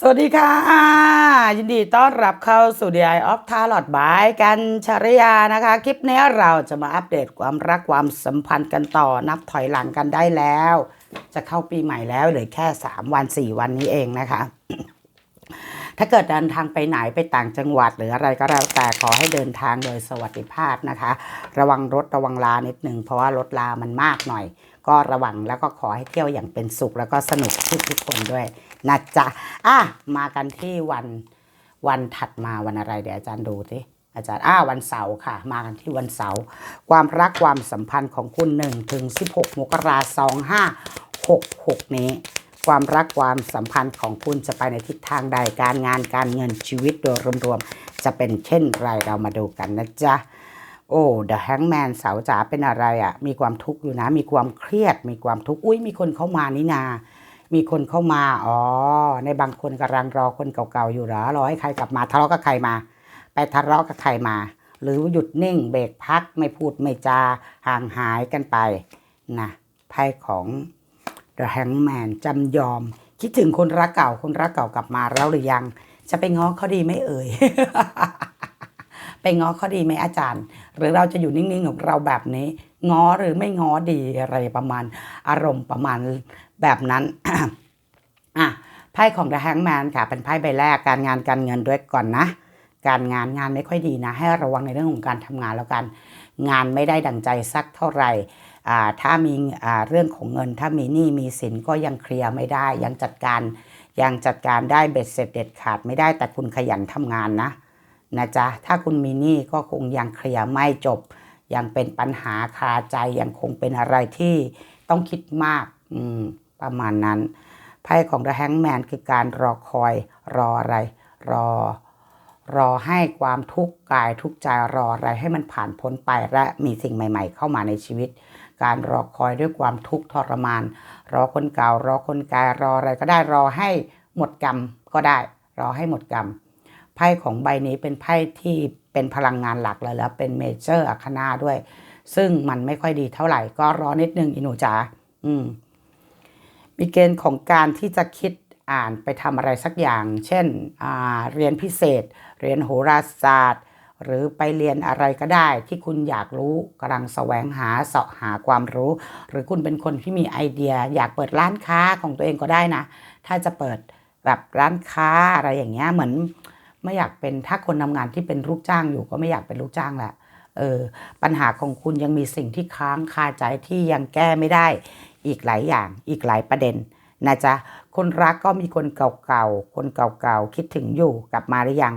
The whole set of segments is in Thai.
สวัสดีค่ะ ยินดีต้อนรับเข้าสู่ DI of t a r o t บายกันชริยานะคะ คลิปนี้เราจะมาอัปเดตความรักความสัมพันธ์กันต่อนับถอยหลังกันได้แล้ว จะเข้าปีใหม่แล้วเหลือแค่ 3 วัน 4 วันนี้เองนะคะ ถ้าเกิดเดินทางไปไหนไปต่างจังหวัดหรืออะไรก็แล้วแต่ขอให้เดินทางโดยสวัสดิภาพนะคะ ระวังรถระวังลานิดหนึ่งเพราะว่ารถลามันมากหน่อย ก็ระวังแล้วก็ขอให้เที่ยวอย่างเป็นสุขแล้วก็สนุกทุกทุกคนด้วย นะจ๊ะอะมากันที่วันวันถัดมาวันอะไรเดี๋ยวอาจารย์ดูสิอาจารย์อ้าวันเสาร์ค่ะ มากันที่วันเสาร์ความรักความสัมพันธ์ของคุณ1ถึง16มกราคม2566นี้ ความรักความสัมพันธ์ของคุณจะไปในทิศทางใดการงานการเงินชีวิตโดยรวมๆจะเป็นเช่นไรเรามาดูกันนะจ๊ะโอ้ The Hangman สาจ๋าเป็นอะไรอะ่ะ มีความทุกข์อยู่นะ มีความเครียด มีความทุกข์ อุ้ยมีคนเข้ามานี่นา มีคนเข้ามา อ๋อ ในบางคนกำลังรอคนเก่าๆอยู่เหรอ รอให้ใครกลับมาทะเลาะกับใครมา ไปทะเลาะกับใครมา หรือหยุดนิ่งเบรกพักไม่พูดไม่จาห่างหายกันไปนะไพ่ของ The Hangman จำยอม คิดถึงคนรักเก่า คนรักเก่ากลับมาแล้วหรือยัง จะไปง้อเขาดีไหม่เอ่ย ไปง้อเขาดีไหมอาจารย์ หรือเราจะอยู่นิ่งๆของเราแบบนี้ ง้อหรือไม่ง้อดีอะไรประมาณ อารมณ์ประมาณแบบนั้นอะไพ่ของ The Hangman ค่ะ เป็นไพ่ใบแรกการงานการเงินด้วยก่อนนะ การงานงานไม่ค่อยดีนะ ให้ระวังในเรื่องของการทำงานแล้วกัน งานไม่ได้ดังใจสักเท่าไหร่อ่าถ้ามีอ่าเรื่องของเงิน ถ้ามีหนี้มีสินก็ยังเคลียร์ไม่ได้ ยังจัดการยังจัดการได้เบ็ดเสร็จเด็ดขาดไม่ได้แต่คุณขยันทำงานนะนะจ๊ะถ้าคุณมีหนี้ก็คงยังเคลียร์ไม่จบ ยังเป็นปัญหาคาใจยังคงเป็นอะไรที่ต้องคิดมากมประมาณนั้นไพ่ของ The Hangman คือการรอคอยรออะไร รอ รอให้ความทุกข์กายทุกข์ใจรออะไรให้มันผ่านพ้นไปและมีสิ่งใหม่ ๆ เข้ามาในชีวิต การรอคอยด้วยความทุกข์ทรมาน รอคนเก่ารอคนกายรออะไรก็ได้รอให้หมดกรรมก็ได้ รอให้หมดกรรมไพ่ของใบนี้เป็นไพ่ที่ เป็นพลังงานหลักเลยแล้วเป็นเมเจอร์อัคนาด้วย ซึ่งมันไม่ค่อยดีเท่าไหร่ก็รอนิดนึงอีหนูจ๋าอืมมีเกณฑ์ของการที่จะคิดอ่านไปทำอะไรสักอย่าง เช่นเรียนพิเศษ เรียนโหราศาสตร์ หรือไปเรียนอะไรก็ได้ที่คุณอยากรู้กำลังแสวงหาเสาะหาความรู้ หรือคุณเป็นคนที่มีไอเดีย อยากเปิดร้านค้าของตัวเองก็ได้นะ ถ้าจะเปิดแบบร้านค้าอะไรอย่างเงี้ยเหมือน ไม่อยากเป็นถ้าคนทำงานที่เป็นลูกจ้างอยู่ก็ไม่อยากเป็นลูกจ้างแหละเออปัญหาของคุณยังมีสิ่งที่ค้างคาใจที่ยังแก้ไม่ได้ อีกหลายอย่างอีกหลายประเด็นนะจ๊ะคนรักก็มีคนเก่าๆคนเก่าๆคิดถึงอยู่กลับมาหรือยัง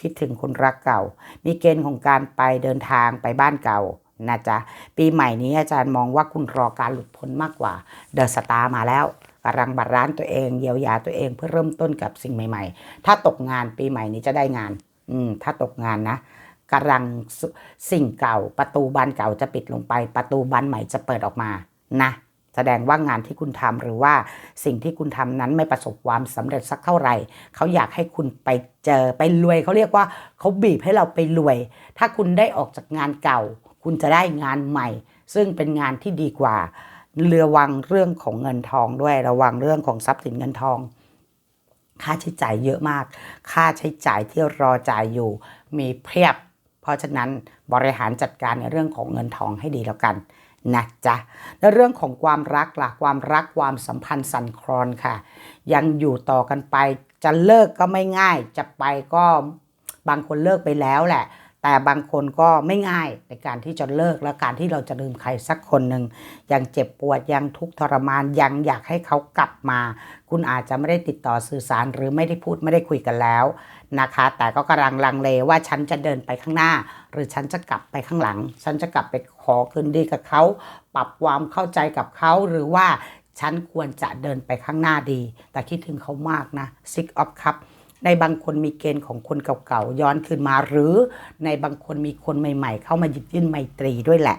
คิดถึงคนรักเก่า มีเกณฑ์ของการไปเดินทางไปบ้านเก่านะจ๊ะปีใหม่นี้อาจารย์มองว่าคุณรอการหลุดพ้นมากกว่า เดอะสตาร์มาแล้ว กำลังบัดร้านตัวเองเยียวยาตัวเองเพื่อเริ่มต้นกับสิ่งใหม่ ๆ ถ้าตกงานปีใหม่นี้จะได้งาน อืม ถ้าตกงานนะกำลังสสิ่งเก่า ประตูบานเก่าจะปิดลงไป ประตูบานใหม่จะเปิดออกมานะแสดงว่างานที่คุณทำหรือว่าสิ่งที่คุณทำนั้นไม่ประสบความสำเร็จสักเท่าไหร่ เขาอยากให้คุณไปเจอไปรวยเขาเรียกว่าเขาบีบให้เราไปรวย ถ้าคุณได้ออกจากงานเก่า คุณจะได้งานใหม่ ซึ่งเป็นงานที่ดีกว่า ระวังเรื่องของเงินทองด้วยระวังเรื่องของทรัพย์สินเงินทอง ค่าใช้จ่ายเยอะมาก ค่าใช้จ่ายที่รอจ่ายอยู่ มีเพียบ เพราะฉะนั้นบริหารจัดการในเรื่องของเงินทองให้ดีแล้วกันนะจ๊ะในเรื่องของความรักล่ะความรักความสัมพันธ์สั่นคลอนค่ะ ยังอยู่ต่อกันไป จะเลิกก็ไม่ง่าย จะไปก็บางคนเลิกไปแล้วแหละ แต่บางคนก็ไม่ง่ายในการที่จะเลิกและการที่เราจะลืมใครสักคนหนึ่งยังเจ็บปวดยังทุกข์ทรมานยังอยากให้เขากลับมา คุณอาจจะไม่ได้ติดต่อสื่อสารหรือไม่ได้พูดไม่ได้คุยกันแล้วนะคะ แต่ก็กำลังลังเลว่าฉันจะเดินไปข้างหน้า หรือฉันจะกลับไปข้างหลัง ฉันจะกลับไปขอคืนดีกับเขา ปรับความเข้าใจกับเขาหรือว่าฉันควรจะเดินไปข้างหน้าดี แต่คิดถึงเขามากนะ Six of Cup ในบางคนมีเกณฑ์ของคนเก่าๆย้อนคืนมา หรือในบางคนมีคนใหม่ ๆ เข้ามาหยิบยื่นไมตรีด้วยแหละ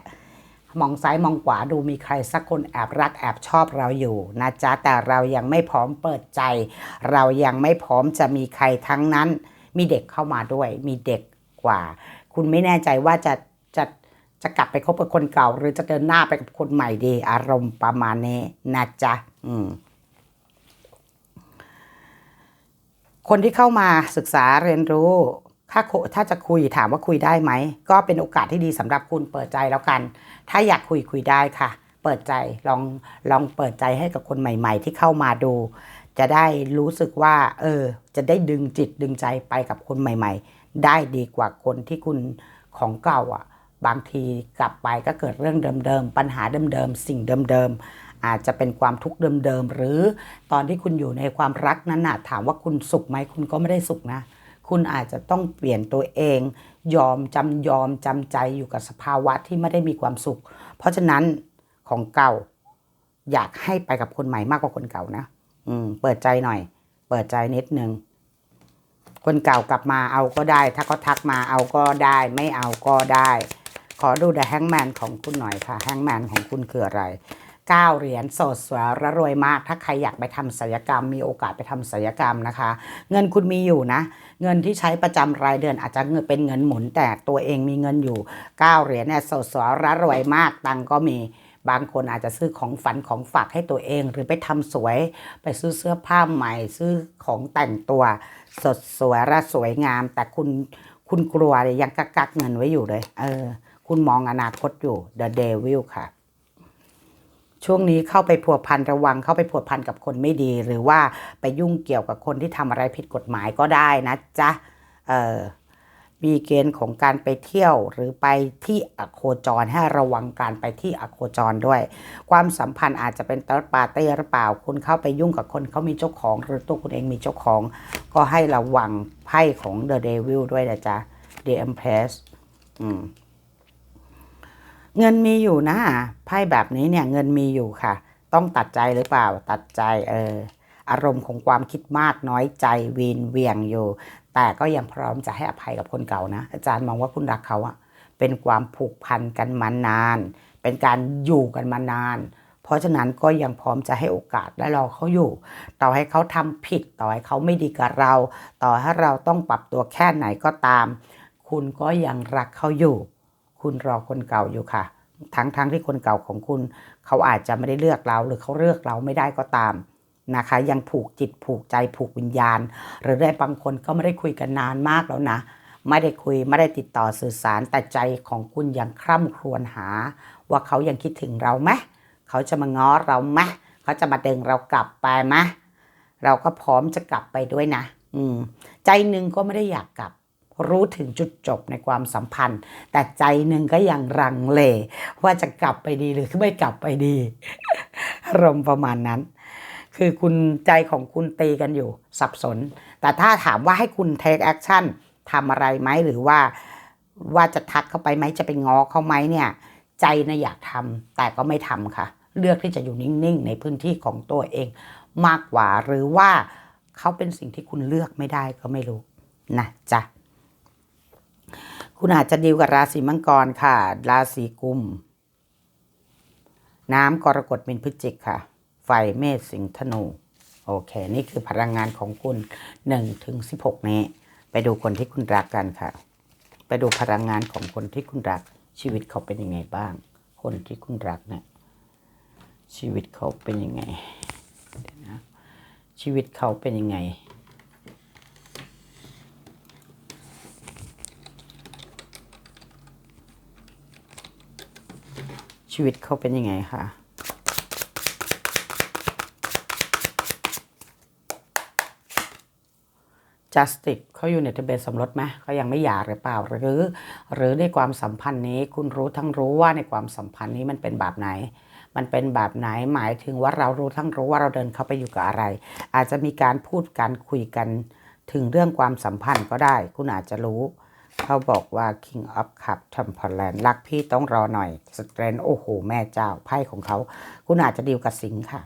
มองซ้ายมองขวาดูมีใครสักคนแอบรักแอบชอบเราอยู่นะจ๊ะแต่เรายังไม่พร้อมเปิดใจ เรายังไม่พร้อมจะมีใครทั้งนั้น มีเด็กเข้ามาด้วย มีเด็กกว่า คุณไม่แน่ใจว่าจะจะจะกลับไปคบกับคนเก่า หรือจะเดินหน้าไปกับคนใหม่ดี อารมณ์ประมาณนี้นะจ๊ะอืม คนที่เข้ามาศึกษาเรียนรู้ ถ้าถ้าจะคุยถามว่าคุยได้ไหม ก็เป็นโอกาสที่ดีสำหรับคุณเปิดใจแล้วกัน ถ้าอยากคุยคุยได้ค่ะ เปิดใจลองลองเปิดใจให้กับคนใหม่ ๆ ที่เข้ามาดู จะได้รู้สึกว่า เออ จะได้ดึงจิตดึงใจไปกับคนใหม่ ๆ ได้ดีกว่าคนที่คุณของเก่าอะบางทีกลับไปก็เกิดเรื่องเดิมๆ ปัญหาเดิมๆ สิ่งเดิมๆ อาจจะเป็นความทุกข์เดิมๆ หรือตอนที่คุณอยู่ในความรักนั้นน่ะถามว่าคุณสุขไหมคุณก็ไม่ได้สุขนะ คุณอาจจะต้องเปลี่ยนตัวเอง ยอมจำยอมจำใจอยู่กับสภาวะที่ไม่ได้มีความสุข เพราะฉะนั้นของเก่าอยากให้ไปกับคนใหม่มากกว่าคนเก่านะ อืม เปิดใจหน่อย เปิดใจนิดนึง คนเก่ากลับมาเอาก็ได้ ถ้าเขาทักมาเอาก็ได้ ไม่เอาก็ได้ ขอดูแต่แฮงแมนของคุณหน่อยค่ะแฮงแมนของคุณคืออะไร เก้าเหรียญสดสวยและรวยมาก ถ้าใครอยากไปทำศัลยกรรม มีโอกาสไปทำศัลยกรรมนะคะ เงินคุณมีอยู่นะ เงินที่ใช้ประจำรายเดือนอาจจะเงินเป็นเงินหมุนแต่ตัวเองมีเงินอยู่เก้าเหรียญเนี่ยสดสวยและรวยมากตังก็มีบางคนอาจจะซื้อของฝันของฝากให้ตัวเอง หรือไปทำสวยไปซื้อเสื้อผ้าใหม่ ซื้อของแต่งตัว สดสวยและสวยงาม แต่คุณคุณกลัวเลยยังกักกักเงินไว้อยู่เลย เออ คุณมองอนาคตอยู่ The Devil ค่ะ ช่วงนี้เข้าไปผัวพันระวังเข้าไปผัวพันกับคนไม่ดี หรือว่าไปยุ่งเกี่ยวกับคนที่ทำอะไรผิดกฎหมายก็ได้นะจ๊ะเออมีเกณฑ์ของการไปเที่ยวหรือไปที่อโคจรให้ระวังการไปที่อโคจรด้วย ความสัมพันธ์อาจจะเป็นเติร์ดปาร์ตี้หรือเปล่า คุณเข้าไปยุ่งกับคนเขามีเจ้าของ หรือตัวคุณเองมีเจ้าของ ก็ให้ระวังไพ่ของ The Devil ด้วยนะจ๊ะ The Empress อืม เงินมีอยู่นะไพ่แบบนี้เนี่ยเงินมีอยู่ค่ะ ต้องตัดใจหรือเปล่าตัดใจเอออารมณ์ของความคิดมากน้อยใจวีนเวียงอยู่ แต่ก็ยังพร้อมจะให้อภัยกับคนเก่านะ อาจารย์มองว่าคุณรักเขาอะเป็นความผูกพันกันมานาน เป็นการอยู่กันมานาน เพราะฉะนั้นก็ยังพร้อมจะให้โอกาสและรอเขาอยู่ ต่อให้เขาทำผิดต่อให้เขาไม่ดีกับเรา ต่อให้เราต้องปรับตัวแค่ไหนก็ตาม คุณก็ยังรักเขาอยู่ คุณรอคนเก่าอยู่ค่ะ ทั้งทั้งที่คนเก่าของคุณ เขาอาจจะไม่ได้เลือกเราหรือเขาเลือกเราไม่ได้ก็ตามนะคะ ยังผูกจิตผูกใจผูกวิญญาณ หรือได้บางคนก็ไม่ได้คุยกันนานมากแล้วนะ ไม่ได้คุยไม่ได้ติดต่อสื่อสารแต่ใจของคุณยังคร่ำครวญหา ว่าเขายังคิดถึงเราไหมเขาจะมาง้อเราไหมเขาจะมาดึงเรากลับไปไหมเราก็พร้อมจะกลับไปด้วยนะ อืม ใจหนึ่งก็ไม่ได้อยากกลับ รู้ถึงจุดจบในความสัมพันธ์ แต่ใจหนึ่งก็ยังรังเล ว่าจะกลับไปดีหรือไม่กลับไปดีอารมณ์ประมาณนั้น คือคุณใจของคุณตีกันอยู่สับสน แต่ถ้าถามว่าให้คุณ take action ทำอะไรไหมหรือว่าว่าจะทักเข้าไปไหมจะไปง้อเขาไหมเนี่ย ใจนะอยากทำแต่ก็ไม่ทำค่ะ เลือกที่จะอยู่นิ่งๆ ในพื้นที่ของตัวเองมากกว่าหรือว่าเขาเป็นสิ่งที่คุณเลือกไม่ได้ก็ไม่รู้นะจ๊ะ คุณอาจจะดีลกับราศีมังกรค่ะ ราศีกุม น้ำกรกฎเป็นพฤศจิกค่ะ ไฟเมษสิงห์ธนู โอเค นี่คือพลังงานของคุณ1ถึง16 นี้ ไปดูคนที่คุณรักกันค่ะ ไปดูพลังงานของคนที่คุณรัก ชีวิตเขาเป็นยังไงบ้าง คนที่คุณรักเนี่ยชีวิตเขาเป็นยังไงนะชีวิตเขาเป็นยังไง ชีวิตเขาเป็นยังไงคะ justice เขาอยู่ในทะเบียนสมรสไหมเขายังไม่หย่าหรือเปล่า หรือหรือในความสัมพันธ์นี้คุณรู้ทั้งรู้ว่าในความสัมพันธ์นี้มันเป็นแบบไหน มันเป็นแบบไหนหมายถึงว่าเรารู้ทั้งรู้ว่าเราเดินเข้าไปอยู่กับอะไร อาจจะมีการพูดกันคุยกันถึงเรื่องความสัมพันธ์ก็ได้ คุณอาจจะรู้ เขาบอกว่า King of Cup t e m p e r l a n d รักพี่ต้องรอหน่อยสเตรนโอ้โห แม่เจ้าไพ่ของเขา คุณอาจจะดีลกับสิงค์ค่ะ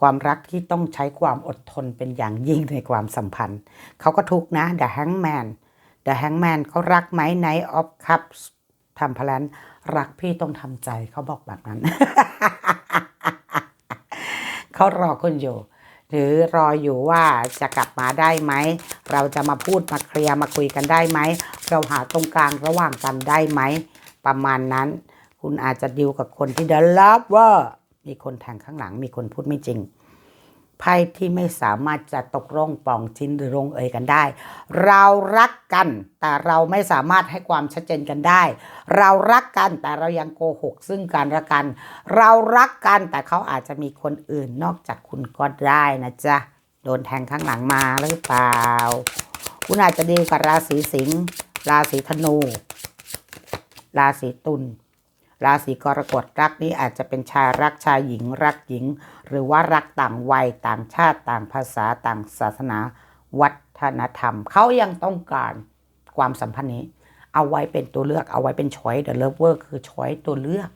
ความรักที่ต้องใช้ความอดทนเป็นอย่างยิ่งในความสัมพันธ์ เขาก็ทุกนะ The Hangman The Hangman เขารักไหม Knight of Cups t e m p e r l a n d รักพี่ต้องทำใจเขาบอกแบบนั้น เขารอคุณอยู่ หรือรออยู่ว่าจะกลับมาได้ไหม เราจะมาพูดมาเคลียร์มาคุยกันได้ไหม เราหาตรงกลางระหว่างกันได้ไหม ประมาณนั้น คุณอาจจะดิวกับคนที่เด e ล o ว่ามีคนแทงข้างหลังมีคนพูดไม่จริง ไพ่ที่ไม่สามารถจะตกลงป่องชิ้นหรือลงเอยกันได้ เรารักกัน แต่เราไม่สามารถให้ความชัดเจนกันได้ เรารักกันแต่เรายังโกหกซึ่งกันและกัน เรารักกันแต่เขาอาจจะมีคนอื่นนอกจากคุณก็ได้นะจ๊ะโดนแทงข้างหลังมาหรือเปล่า คุณอาจจะดีกับราศีสิงห์ราศีธนู ราศีตุลราศีกรกฎรักนี้อาจจะเป็นชายรักชายหญิงรักหญิง หรือว่ารักต่างวัยต่างชาติต่างภาษาต่างศาสนา วัฒนธรรม เขายังต้องการความสัมพันธ์นี้ เอาไว้เป็นตัวเลือกเอาไว้เป็นช้อยเดอะเลิฟเวอร์คือช้อยตัวเลือก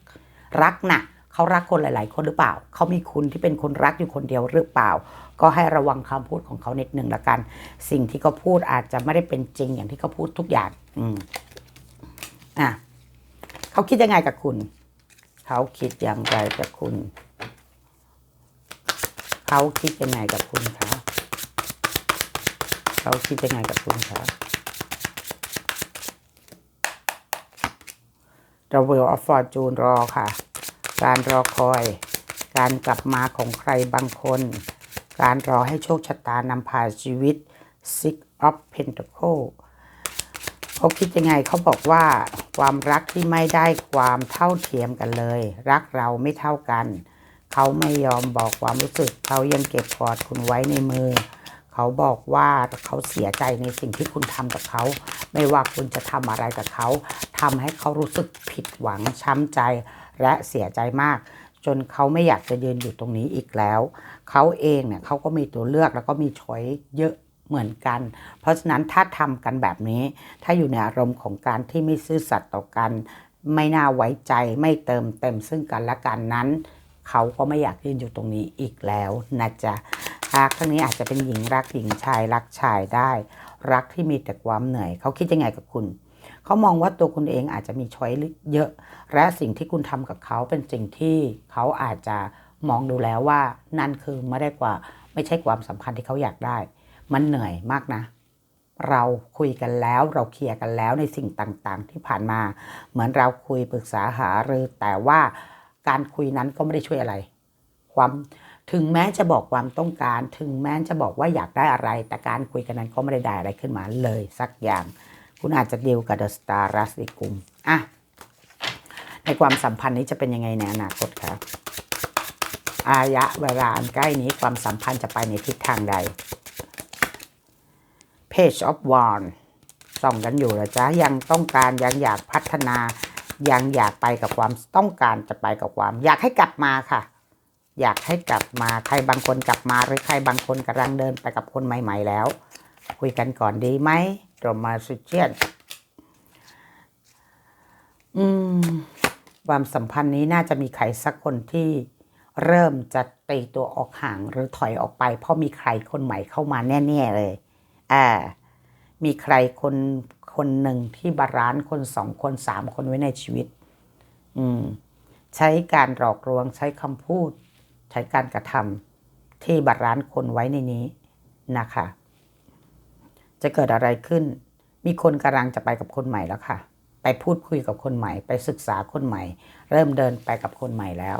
รักน่ะเขารักคนหลาย ๆ คนหรือเปล่า เขามีคุณที่เป็นคนรักอยู่คนเดียวหรือเปล่า ก็ให้ระวังคำพูดของเขานิดหนึ่งละกัน สิ่งที่เขาพูดอาจจะไม่ได้เป็นจริงอย่างที่เขาพูดทุกอย่าง อืมอะเขาคิดยังไงกับคุณ เขาคิดอย่างไรกับคุณ เขาคิดยังไงกับคุณคะเขาคิดยังไงกับคุณคะ The Wheel of Fortune รอค่ะ การรอคอย การกลับมาของใครบางคน การรอให้โชคชะตานำพาชีวิต Six of Pentacle เขาคิดยังไงเขาบอกว่า ความรักที่ไม่ได้ความเท่าเทียมกันเลย รักเราไม่เท่ากัน เขาไม่ยอมบอกความรู้สึก เขายังเก็บกอดคุณไว้ในมือ เขาบอกว่าเขาเสียใจในสิ่งที่คุณทำกับเขา ไม่ว่าคุณจะทำอะไรกับเขาทำให้เขารู้สึกผิดหวังช้ำใจและเสียใจมาก จนเขาไม่อยากจะยืนอยู่ตรงนี้อีกแล้ว เขาเองเนี่ยเขาก็มีตัวเลือกแล้วก็มีช้อยเยอะเหมือนกัน เพราะฉะนั้นถ้าทำกันแบบนี้ ถ้าอยู่ในอารมณ์ของการที่ไม่ซื่อสัตย์ต่อกัน ไม่น่าไว้ใจไม่เติมเต็มซึ่งกันและกันนั้น เขาก็ไม่อยากยืนอยู่ตรงนี้อีกแล้วนะจ๊ะรักครั้งนี้อาจจะเป็นหญิงรักหญิงชายรักชายได้ รักที่มีแต่ความเหนื่อยเขาคิดยังไงกับคุณเขามองว่าตัวคุณเองอาจจะมีช้อยเยอะ และสิ่งที่คุณทำกับเขาเป็นสิ่งที่เขาอาจจะมองดูแล้วว่า นั่นคือไม่ได้กว่าไม่ใช่ความสัมพันธ์ที่เขาอยากได้ มันเหนื่อยมากนะ เราคุยกันแล้วเราเคลียร์กันแล้วในสิ่งต่างๆ ที่ผ่านมา เหมือนเราคุยปรึกษาหารือแต่ว่า การคุยนั้นก็ไม่ได้ช่วยอะไร ความถึงแม้จะบอกความต้องการ ถึงแม้จะบอกว่าอยากได้อะไร แต่การคุยกันนั้นก็ไม่ได้ได้อะไรขึ้นมาเลยสักอย่าง คุณอาจจะเดีลกับเดอะสตาร์รัสติกุมอะในความสัมพันธ์นี้จะเป็นยังไงในอนาคตครับอายะเวลาอันใกล้นี้ความสัมพันธ์จะไปในทิศทางใด Page of Wand ส่องกันอยู่เหรอจ๊ะยังต้องการยังอยากพัฒนา ยังอยากไปกับความต้องการจะไปกับความ อยากให้กลับมาค่ะ อยากให้กลับมาใครบางคนกลับมาหรือใครบางคนกำลังเดินไปกับคนใหม่ ๆ แล้ว คุยกันก่อนดีไหมโรมาสุเชียนอืมความสัมพันธ์นี้น่าจะมีใครสักคนที่เริ่มจะตีตัวออกห่างหรือถอยออกไป เพราะมีใครคนใหม่เข้ามาแน่ ๆ เลย อ่า มีใครคน คนหนึ่งที่บาลานคนสองคนสามคนไว้ในชีวิต อืม ใช้การหลอกลวงใช้คำพูด ใช้การกระทำที่บาลานคนไว้ในนี้นะคะ จะเกิดอะไรขึ้น มีคนกำลังจะไปกับคนใหม่แล้วค่ะ ไปพูดคุยกับคนใหม่ ไปศึกษาคนใหม่ เริ่มเดินไปกับคนใหม่แล้ว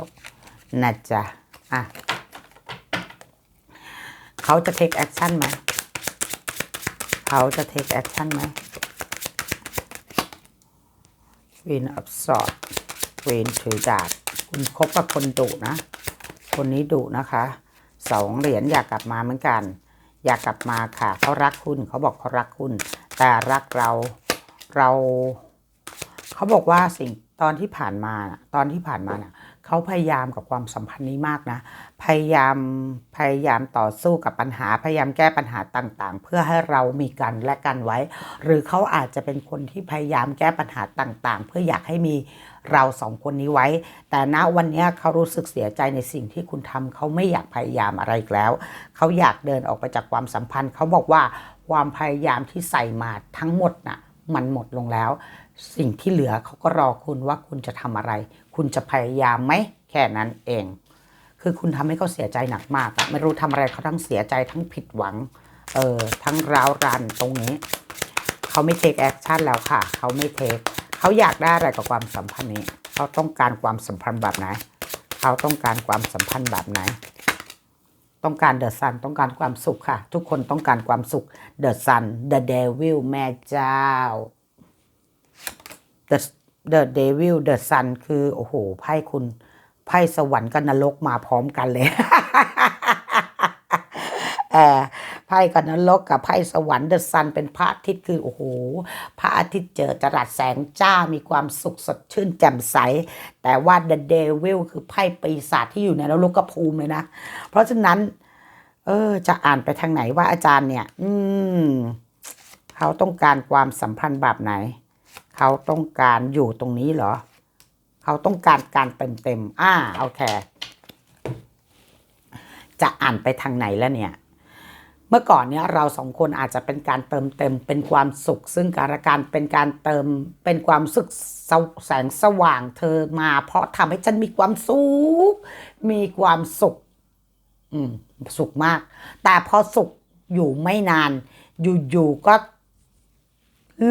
นะจ๊ะอะเขาจะ take action ไหม เขาจะ take action ไหม เวนอับสอดเวนถือดาบคุณคบกับคนดุนะ คนนี้ดุนะคะสองเหรียญอยากกลับมาเหมือนกัน อยากกลับมาค่ะเขารักคุณเขาบอกเขารักคุณ แต่รักเราเรา เขาบอกว่าสิ่งตอนที่ผ่านมาตอนที่ผ่านมาน่ะ เขาพยายามกับความสัมพันธ์นี้มากนะ พยายามพยายามต่อสู้กับปัญหา พยายามแก้ปัญหาต่างๆ เพื่อให้เรามีกันและกันไว้ หรือเขาอาจจะเป็นคนที่พยายามแก้ปัญหาต่างๆ เพื่ออยากให้มีเราสองคนนี้ไว้ แต่ณวันนี้เขารู้สึกเสียใจในสิ่งที่คุณทำเขาไม่อยากพยายามอะไรอีกแล้ว เขาอยากเดินออกไปจากความสัมพันธ์ เขาบอกว่าความพยายามที่ใส่มาทั้งหมดน่ะมันหมดลงแล้ว สิ่งที่เหลือเขาก็รอคุณว่าคุณจะทำอะไร คุณจะพยายามไหมแค่นั้นเอง คือคุณทำให้เขาเสียใจหนักมากอะไม่รู้ทำอะไรเขาทั้งเสียใจทั้งผิดหวัง เออทั้งร้าวรันตรงนี้ เขาไม่เทคแอคชั่นแล้วค่ะ เขาไม่เทคเขาอยากได้อะไรกับความสัมพันธ์นี้ เขาต้องการความสัมพันธ์แบบไหน เขาต้องการความสัมพันธ์แบบไหนต้องการเดอะซันต้องการความสุขค่ะ ทุกคนต้องการความสุขเดอะซันเดอะเดวิลแม่เจ้า The The Devil The Sun คือโอ้โหไพ่คุณไพ่สวรรค์กับนรกมาพร้อมกันเลยเออไพ่กับนรกกับไพ่สวรรค์ The Sun เป็นพระอาทิตย์คือโอ้โหพระอาทิตย์เจอจรัสแสงจ้ามีความสุขสดชื่นแจ่มใส แต่ว่า The Devil คือไพ่ปีศาจที่อยู่ในนรกภูมิเลยนะ เพราะฉะนั้น เออ จะอ่านไปทางไหนว่าอาจารย์เนี่ย อืม เขาต้องการความสัมพันธ์แบบไหน เขาต้องการอยู่ตรงนี้เหรอ เขาต้องการการเต็มเต็มอ่าโอเค จะอ่านไปทางไหนแล้วเนี่ย เมื่อก่อนเนี่ยเราสองคนอาจจะเป็นการเติมเต็ม เป็นความสุข ซึ่งการะกันเป็นการเติมเป็นความสุขแสงสว่างเธอมา เพราะทำให้ฉันมีความสุข มีความสุข อืม สุขมาก แต่พอสุขอยู่ไม่นาน อยู่ๆก็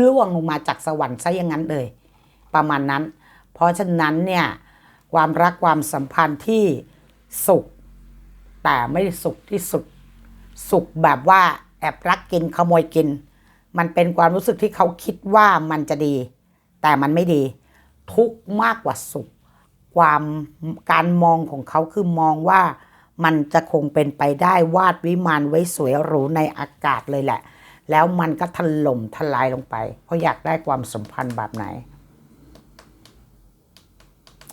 ล่วงลงมาจากสวรรค์ซะอย่างนั้นเลย ประมาณนั้น เพราะฉะนั้นเนี่ยความรักความสัมพันธ์ที่สุข แต่ไม่สุขที่สุด สุขแบบว่าแอบรักกินขโมยกิน มันเป็นความรู้สึกที่เขาคิดว่ามันจะดี แต่มันไม่ดี ทุกมากกว่าสุข ความการมองของเขาคือมองว่ามันจะคงเป็นไปได้วาดวิมานไว้สวยหรูในอากาศเลยแหละ แล้วมันก็ถล่มทลายลงไป เพราะอยากได้ความสัมพันธ์แบบไหน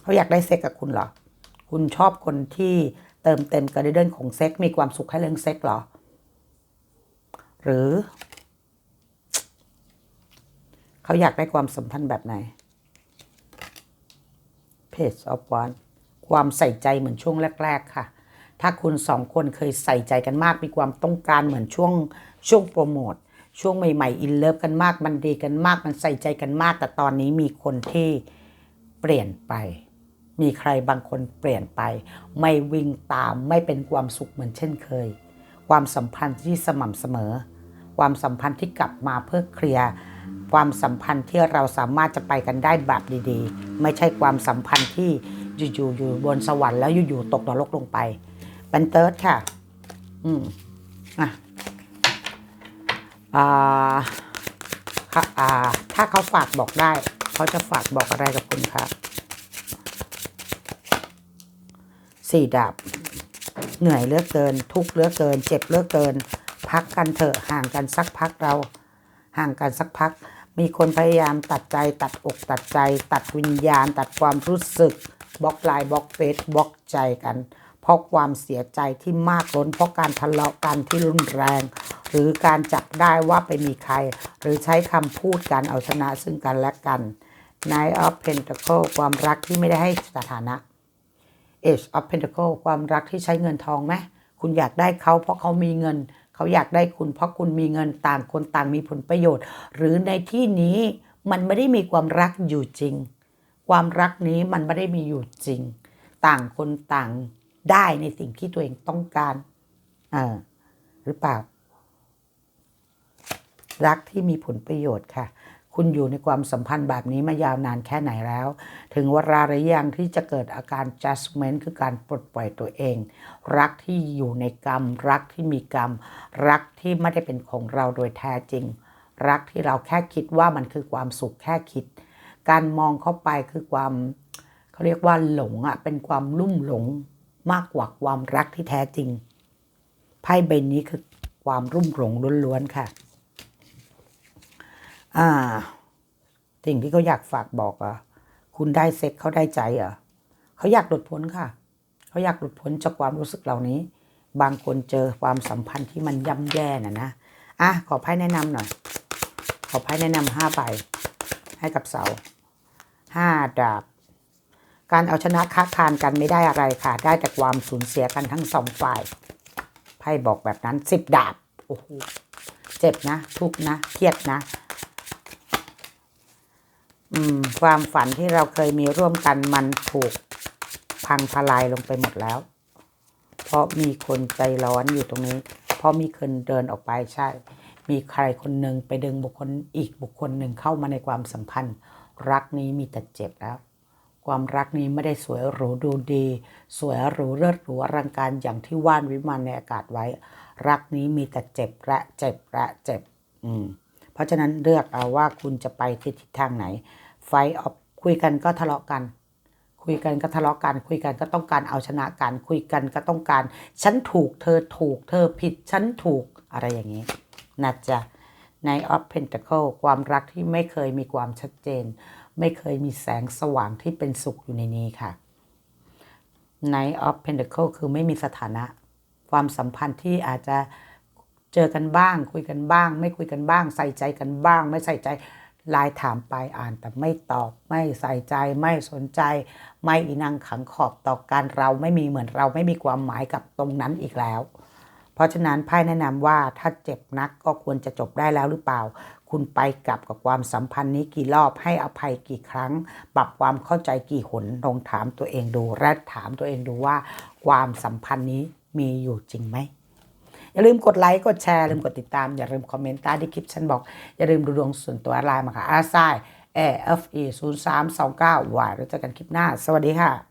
เขาอยากได้เซ็กกับคุณเหรอ คุณชอบคนที่เติมเต็มกระเรื่องของเซ็กมีความสุขให้เรื่องเซ็กเหรอ หรือ เขาอยากได้ความสัมพันธ์แบบไหน Page of One ความใส่ใจเหมือนช่วงแรก ๆ ค่ะ ถ้าคุณสองคนเคยใส่ใจกันมากมีความต้องการเหมือนช่วงช่วงโปรโมท ช่วงใหม่ๆอินเลิฟกันมาก มันดีกันมาก มันใส่ใจกันมาก แต่ตอนนี้มีคนที่เปลี่ยนไป มีใครบางคนเปลี่ยนไป ไม่วิ่งตามไม่เป็นความสุขเหมือนเช่นเคย ความสัมพันธ์ที่สม่ำเสมอ ความสัมพันธ์ที่กลับมาเพื่อเคลียร์ความสัมพันธ์ที่เราสามารถจะไปกันได้แบบดีๆ ไม่ใช่ความสัมพันธ์ที่อยู่ๆอยู่บนสวรรค์แล้วอยู่ๆตกนรกลงไปเป็นเติร์ดค่ะ อืมอะ อ่าค่ะอ่า ถ้าเขาฝากบอกได้ เขาจะฝากบอกอะไรกับคุณคะสี่ดาบเหนื่อยเลือกเกิน ทุกเลือกเกิน เจ็บเลือกเกิน พักกันเถอะห่างกันสักพักเรา ห่างกันสักพัก มีคนพยายามตัดใจ ตัดอกตัดใจ ตัดวิญญาณ ตัดความรู้สึกบล็อกไลน์บล็อกเฟซบล็อกใจกัน เพราะความเสียใจที่มากล้นเพราะการทะเลาะกันที่รุนแรง หรือการจับได้ว่าไปมีใคร หรือใช้คำพูดการเอาชนะซึ่งกันและกัน Nine of Pentacle ความรักที่ไม่ได้ให้สถานะ Age of Pentacle ความรักที่ใช้เงินทองไหมคุณอยากได้เขาเพราะเขามีเงิน เขาอยากได้คุณเพราะคุณมีเงินต่างคนต่างมีผลประโยชน์ หรือในที่นี้มันไม่ได้มีความรักอยู่จริง ความรักนี้มันไม่ได้มีอยู่จริง ต่างคนต่างได้ในสิ่งที่ตัวเองต้องการเออหรือเปล่า รักที่มีผลประโยชน์ค่ะ คุณอยู่ในความสัมพันธ์แบบนี้มายาวนานแค่ไหนแล้ว ถึงเวลาหรือยังที่จะเกิดอาการ judgment คือการปลดปล่อยตัวเอง รักที่อยู่ในกรรม รักที่มีกรรม รักที่ไม่ได้เป็นของเราโดยแท้จริง รักที่เราแค่คิดว่ามันคือความสุขแค่คิด การมองเข้าไปคือความเขาเรียกว่าหลงอะเป็นความลุ่มหลงมากกว่าความรักที่แท้จริงไพ่ใบนี้คือความรุ่มหลงล้วนๆค่ะ อ่าสิ่งที่เขาอยากฝากบอกอะคุณได้เซ็กเขาได้ใจเหรอเขาอยากหลุดพ้นค่ะ เขาอยากหลุดพ้นจากความรู้สึกเหล่านี้ บางคนเจอความสัมพันธ์ที่มันย่ำแย่น่ะนะอะขอไพ่แนะนำหน่อย ขอไพ่แนะนำห้าใบให้กับเสาห้าดาบการเอาชนะค้าคานกันไม่ได้อะไรค่ะ ได้แต่ความสูญเสียกันทั้งสองฝ่ายไพ่บอกแบบนั้นสิบดาบโอ้โหเจ็บนะ ทุกนะ เครียดนะ ความฝันที่เราเคยมีร่วมกันมันถูกพังทลายลงไปหมดแล้ว เพราะมีคนใจร้อนอยู่ตรงนี้ เพราะมีคนเดินออกไปใช่ มีใครคนหนึ่งไปดึงบุคคลอีกบุคคลหนึ่งเข้ามาในความสัมพันธ์ รักนี้มีแต่เจ็บแล้ว ความรักนี้ไม่ได้สวยหรูดูดี สวยหรูเลิศหรูอลังการอย่างที่ว่านวิมานในอากาศไว้ รักนี้มีแต่เจ็บและเจ็บและเจ็บ อืม เพราะฉะนั้นเลือกเอาว่าคุณจะไปทิศทางไหน ไฟออฟคุยกันก็ทะเลาะกัน คุยกันก็ทะเลาะกัน คุยกันก็ต้องการเอาชนะกัน คุยกันก็ต้องการ ฉันถูกเธอถูกเธอผิดฉันถูกอะไรอย่างนี้นะจ๊ะใน of Pentacle ความรักที่ไม่เคยมีความชัดเจน ไม่เคยมีแสงสว่างที่เป็นสุขอยู่ในนี้ค่ะ Knight of Pentacle คือไม่มีสถานะ ความสัมพันธ์ที่อาจจะ เจอกันบ้าง คุยกันบ้าง ไม่คุยกันบ้าง ใส่ใจกันบ้าง ไม่ใส่ใจไลน์ถามไปอ่านแต่ไม่ตอบ ไม่ใส่ใจไม่สนใจ ไม่อีนังขังขอบต่อการเราไม่มีเหมือนเราไม่มีความหมายกับตรงนั้นอีกแล้ว เพราะฉะนั้นไพ่แนะนำว่าถ้าเจ็บนักก็ควรจะจบได้แล้วหรือเปล่า คุณไปกลับกับความสัมพันธ์นี้กี่รอบให้อภัยกี่ครั้ง ปรับความเข้าใจกี่หนลองถามตัวเองดูและถามตัวเองดูว่า ความสัมพันธ์นี้มีอยู่จริงไหม อย่าลืมกดไลค์กดแชร์อย่าลืมกดติดตาม อย่าลืมคอมเมนต์ใต้ที่คลิปฉันบอก อย่าลืมดูดวงส่วนตัวไลน์มาค่ะอาซายเอฟอีศูนย์สามสองเก้าวายแล้วเจอกันคลิปหน้า สวัสดีค่ะ